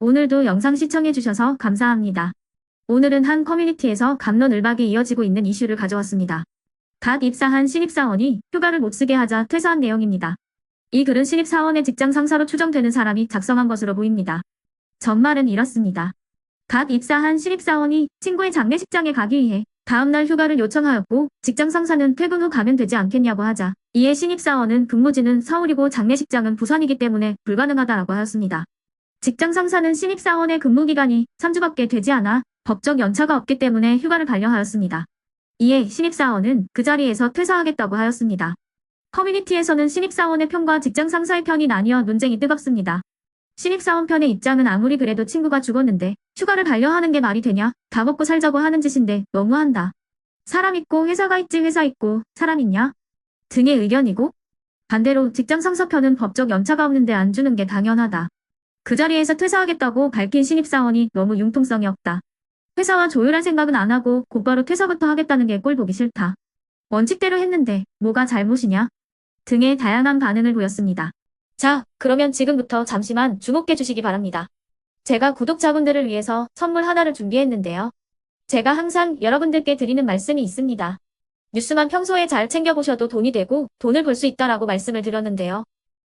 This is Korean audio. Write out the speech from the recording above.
오늘도 영상 시청해주셔서 감사합니다. 오늘은 한 커뮤니티에서 감론을박이 이어지고 있는 이슈를 가져왔습니다. 갓 입사한 신입사원이 휴가를 못 쓰게 하자 퇴사한 내용입니다. 이 글은 신입사원의 직장 상사로 추정되는 사람이 작성한 것으로 보입니다. 전말은 이렇습니다. 갓 입사한 신입사원이 친구의 장례식장에 가기 위해 다음날 휴가를 요청하였고 직장 상사는 퇴근 후 가면 되지 않겠냐고 하자 이에 신입사원은 근무지는 서울이고 장례식장은 부산이기 때문에 불가능하다라고 하였습니다. 직장 상사는 신입사원의 근무기간이 3주밖에 되지 않아 법적 연차가 없기 때문에 휴가를 반려하였습니다. 이에 신입사원은 그 자리에서 퇴사하겠다고 하였습니다. 커뮤니티에서는 신입사원의 편과 직장 상사의 편이 나뉘어 논쟁이 뜨겁습니다. 신입사원 편의 입장은 아무리 그래도 친구가 죽었는데 휴가를 반려하는 게 말이 되냐? 다 먹고 살자고 하는 짓인데 너무한다. 사람 있고 회사가 있지 회사 있고 사람 있냐? 등의 의견이고 반대로 직장 상사 편은 법적 연차가 없는데 안 주는 게 당연하다. 그 자리에서 퇴사하겠다고 밝힌 신입사원이 너무 융통성이 없다. 회사와 조율할 생각은 안 하고 곧바로 퇴사부터 하겠다는 게 꼴 보기 싫다. 원칙대로 했는데 뭐가 잘못이냐? 등의 다양한 반응을 보였습니다. 자, 그러면 지금부터 잠시만 주목해 주시기 바랍니다. 제가 구독자분들을 위해서 선물 하나를 준비했는데요. 제가 항상 여러분들께 드리는 말씀이 있습니다. 뉴스만 평소에 잘 챙겨보셔도 돈이 되고 돈을 벌 수 있다라고 말씀을 드렸는데요.